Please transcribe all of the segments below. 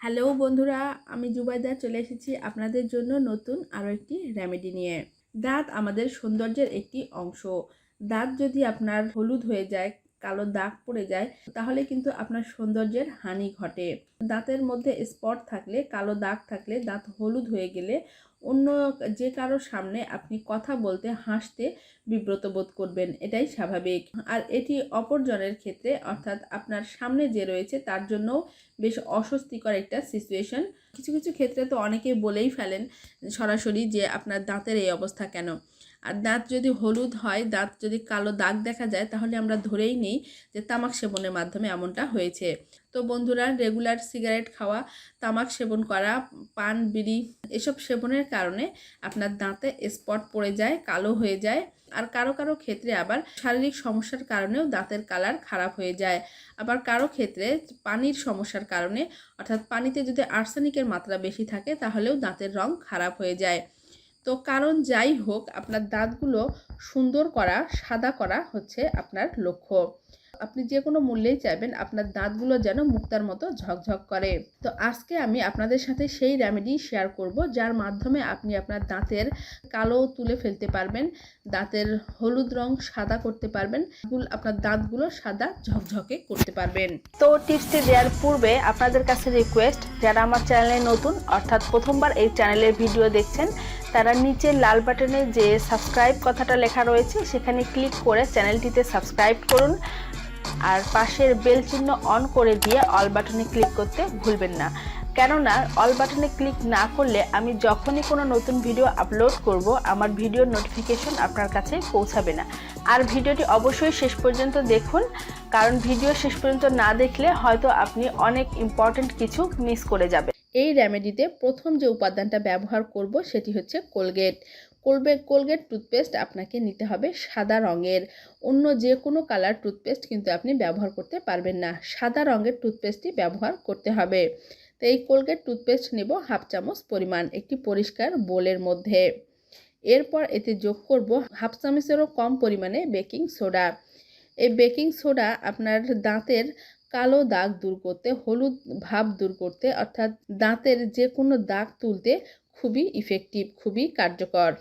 Hello বন্ধুরা, আমি জুবাইদা চলে এসেছি আপনাদের জন্য নতুন আরও একটি রেমেডি নিয়ে। দাঁত আমাদের সৌন্দর্যের একটি অংশ। দাঁত যদি আপনার হলুদ হয়ে যায়, কালো দাগ পড়ে যায়, তাহলে কিন্তু আপনার সৌন্দর্যের হানি ঘটে। দাঁতের মধ্যে স্পট থাকলে, কালো দাগ থাকলে দাঁত হলুদ হয়ে গেলে অন্য যে কারোর সামনে আপনি কথা বলতে, হাসতে বিব্রত বোধ করবেন, এটাই স্বাভাবিক। আর এটি অপরজনের ক্ষেত্রে, অর্থাৎ আপনার সামনে যে রয়েছে, তার জন্য বেশ অস্বস্তিকর একটা সিচুয়েশন কিছু কিছু ক্ষেত্রে তো অনেকে বলেই ফেলেন সরাসরি যে আপনার দাঁতের এই অবস্থা কেন? আর দাঁত যদি হলুদ হয়, দাঁত যদি কালো দাগ দেখা যায়, তাহলে আমরা ধরেই নিই যে তামাক সেবনের মাধ্যমে এমনটা হয়েছে। তো বন্ধুরা, রেগুলার সিগারেট খাওয়া, তামাক সেবন করা, পান, বিড়ি এসব সেবনের কারণে আপনার দাঁতে স্পট পড়ে যায়, কালো হয়ে যায়। আর কারও কারও ক্ষেত্রে আবার শারীরিক সমস্যার কারণেও দাঁতের কালার খারাপ হয়ে যায়। আবার কারও ক্ষেত্রে পানির সমস্যার কারণে, অর্থাৎ পানিতে যদি আর্সেনিকের মাত্রা বেশি থাকে, তাহলেও দাঁতের রং খারাপ হয়ে যায়। তো কারণ যাই হোক, আপনার দাঁতগুলো সুন্দর করা, সাদা করা হচ্ছে আপনার লক্ষ্য। আপনি যে কোনো মূল্যেই চাইবেন আপনার দাঁতগুলো যেন মুক্তার মতো ঝকঝক করে। তো আজকে আমি আপনাদের সাথে সেই রেমেডি শেয়ার করব, যার মাধ্যমে আপনি আপনার দাঁতের কালো তুলে ফেলতে পারবেন, দাঁতের হলুদ রং সাদা করতে পারবেন আপনার দাঁতগুলো সাদা ঝকঝকে করতে পারবেন। তো টিপসটি দেওয়ার পূর্বে আপনাদের কাছে রিকোয়েস্ট যারা আমার চ্যানেলে নতুন, অর্থাৎ প্রথমবার এই চ্যানেলের ভিডিও দেখছেন তারা নিচে লাল বাটনে যে সাবস্ক্রাইব কথাটা লেখা রয়েছে, সেখানে ক্লিক করে চ্যানেলটিতে সাবস্ক্রাইব করুন। আর পাশের বেল চিহ্ন অন করে দিয়ে অল বাটনে ক্লিক করতে ভুলবেন না। কেননা, অল বাটনে ক্লিক না করলে আমি যখনই কোনো নতুন ভিডিও আপলোড করব, আমার ভিডিওর নোটিফিকেশন আপনার কাছে পৌঁছাবে না। আর ভিডিওটি অবশ্যই শেষ পর্যন্ত দেখুন, কারণ ভিডিও শেষ পর্যন্ত না দেখলে হয়তো আপনি অনেক ইম্পর্টেন্ট কিছু মিস করে যাবেন। এই রেমেডিতে প্রথম যে উপাদানটা ব্যবহার করব সেটি হচ্ছে কোলগেট কোলবে কোলগেট টুথপেস্ট আপনাকে নিতে হবে সাদা রঙের। অন্য যে কোনো কালার টুথপেস্ট কিন্তু আপনি ব্যবহার করতে পারবেন না। সাদা রঙের টুথপেস্টই ব্যবহার করতে হবে। তো এই কোলগেট টুথপেস্ট নেব হাফ চামচ পরিমাণ, একটি পরিষ্কার বোলের মধ্যে। এরপর এতে যোগ করব হাফ চামচেরও কম পরিমাণে বেকিং সোডা। এই বেকিং সোডা আপনার দাঁতের কালো দাগ দূর করতে, হলুদ ভাব দূর করতে, অর্থাৎ দাঁতের যে কোনো দাগ তুলতে খুবই ইফেক্টিভ খুবই কার্যকর।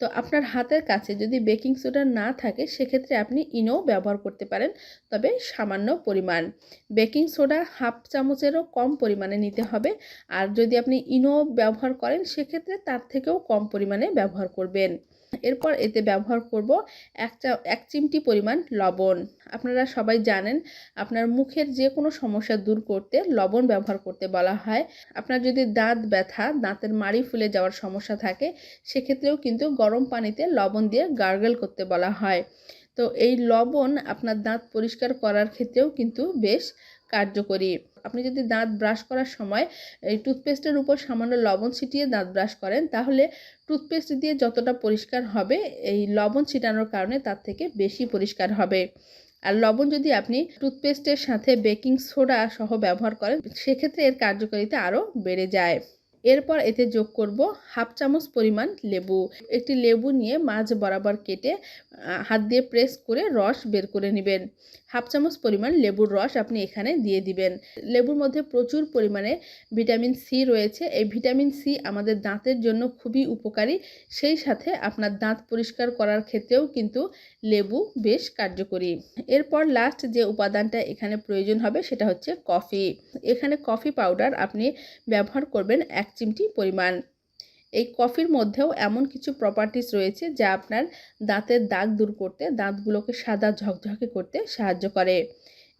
তো আপনার হাতের কাছে যদি বেকিং সোডা না থাকে, সেক্ষেত্রে আপনি ইনো ব্যবহার করতে পারেন, তবে সামান্য পরিমাণ। বেকিং সোডা হাফ চামচেরও কম পরিমাণে নিতে হবে, আর যদি আপনি ইনো ব্যবহার করেন, সেক্ষেত্রে তার থেকেও কম পরিমাণে ব্যবহার করবেন। এরপর এতে ব্যবহার করব এক চা এক চিমটি পরিমাণ লবণ। আপনারা সবাই জানেন আপনার মুখের যে কোনো সমস্যা দূর করতে লবণ ব্যবহার করতে বলা হয়। আপনার যদি দাঁত ব্যথা, দাঁতের মাড়ি ফুলে যাওয়ার সমস্যা থাকে, সেক্ষেত্রেও কিন্তু গরম পানিতে লবণ দিয়ে গার্গেল করতে বলা হয়। তো এই লবণ আপনার দাঁত পরিষ্কার করার ক্ষেত্রেও কিন্তু বেশ কার্যকরী। আপনি যদি দাঁত ব্রাশ করার সময়, এই টুথপেস্টের উপর সামান্য লবণ ছিটিয়ে দাঁত ব্রাশ করেন, তাহলে টুথপেস্ট দিয়ে যতটা পরিষ্কার হবে, এই লবণ ছিটানোর কারণে তার থেকে বেশি পরিষ্কার হবে। আর লবণ যদি আপনি টুথপেস্টের সাথে বেকিং সোডা সহ ব্যবহার করেন, সেক্ষেত্রে এর কার্যকারিতা আরও বেড়ে যায়। এরপর এতে যোগ করব হাফ চামচ পরিমাণ লেবু। একটি লেবু নিয়ে মাছ বরাবর কেটে হাত দিয়ে প্রেস করে রস বের করে নেবেন। হাফ চামচ পরিমাণ লেবুর রস আপনি এখানে দিয়ে দিবেন। লেবুর মধ্যে প্রচুর পরিমাণে ভিটামিন সি রয়েছে। এই ভিটামিন সি আমাদের দাঁতের জন্য খুবই উপকারী। সেই সাথে আপনার দাঁত পরিষ্কার করার ক্ষেত্রেও কিন্তু লেবু বেশ কার্যকরী। এরপর লাস্ট যে উপাদানটা এখানে প্রয়োজন হবে সেটা হচ্ছে কফি। এখানে কফি পাউডার আপনি ব্যবহার করবেন এক চিমটি পরিমাণ। এই কফির মধ্যেও এমন কিছু প্রপার্টিস রয়েছে যা আপনার দাঁতের দাগ দূর করতে, দাঁতগুলোকে সাদা ঝকঝকে করতে সাহায্য করে।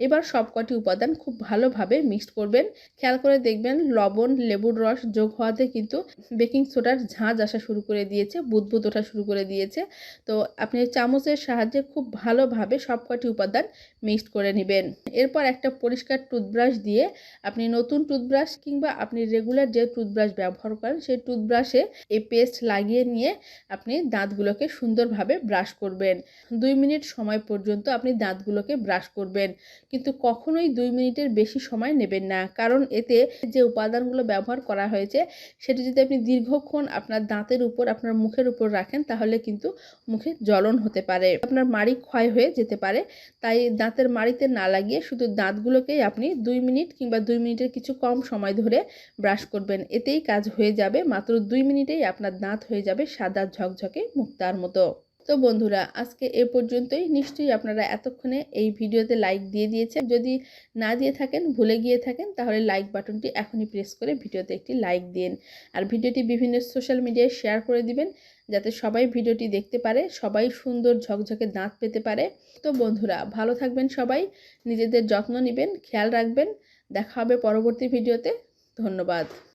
এবার সবকটি উপাদান খুব ভালোভাবে মিক্সড করবেন। খেয়াল করে দেখবেন লবণ, লেবুর রস যোগ হওয়াতে কিন্তু বেকিং সোডার ঝাঁঝ আসা শুরু করে দিয়েছে, বুদবুদ ওঠা শুরু করে দিয়েছে। তো আপনি চামচের সাহায্যে খুব ভালোভাবে সবকটি উপাদান মিক্সড করে নেবেন। এরপর একটা পরিষ্কার টুথব্রাশ দিয়ে আপনি নতুন টুথব্রাশ কিংবা আপনি রেগুলার যে টুথব্রাশ ব্যবহার করেন, সেই টুথব্রাশে এই পেস্ট লাগিয়ে নিয়ে আপনি দাঁতগুলোকে সুন্দরভাবে ব্রাশ করবেন। দুই মিনিট সময় পর্যন্ত আপনি দাঁতগুলোকে ব্রাশ করবেন। কিন্তু কখনোই দুই মিনিটের বেশি সময় নেবেন না। কারণ এতে যে উপাদানগুলো ব্যবহার করা হয়েছে, সেটি যদি আপনি দীর্ঘক্ষণ আপনার দাঁতের উপর, আপনার মুখের উপর রাখেন, তাহলে কিন্তু মুখে জ্বলন হতে পারে। আপনার মাড়ি ক্ষয় হয়ে যেতে পারে। তাই দাঁতের মাড়িতে না লাগিয়ে শুধু দাঁতগুলোকেই আপনি দুই মিনিট কিংবা দুই মিনিটের কিছু কম সময় ধরে ব্রাশ করবেন। এতেই কাজ হয়ে যাবে। মাত্র দুই মিনিটেই আপনার দাঁত হয়ে যাবে সাদা ঝকঝকে মুক্তার মতো। তো বন্ধুরা, আজকে এ পর্যন্তই। নিশ্চয়ই আপনারা এতক্ষণে এই ভিডিওতে লাইক দিয়ে দিয়েছেন। যদি না দিয়ে থাকেন, ভুলে গিয়ে থাকেন, তাহলে লাইক বাটনটি এখনই প্রেস করে ভিডিওতে একটি লাইক দিন। আর ভিডিওটি বিভিন্ন সোশ্যাল মিডিয়ায় শেয়ার করে দিবেন, যাতে সবাই ভিডিওটি দেখতে পারে, সবাই সুন্দর ঝকঝকে দাঁত পেতে পারে। তো বন্ধুরা, ভালো থাকবেন সবাই, নিজেদের যত্ন নেবেন, খেয়াল রাখবেন। দেখা হবে পরবর্তী ভিডিওতে। ধন্যবাদ।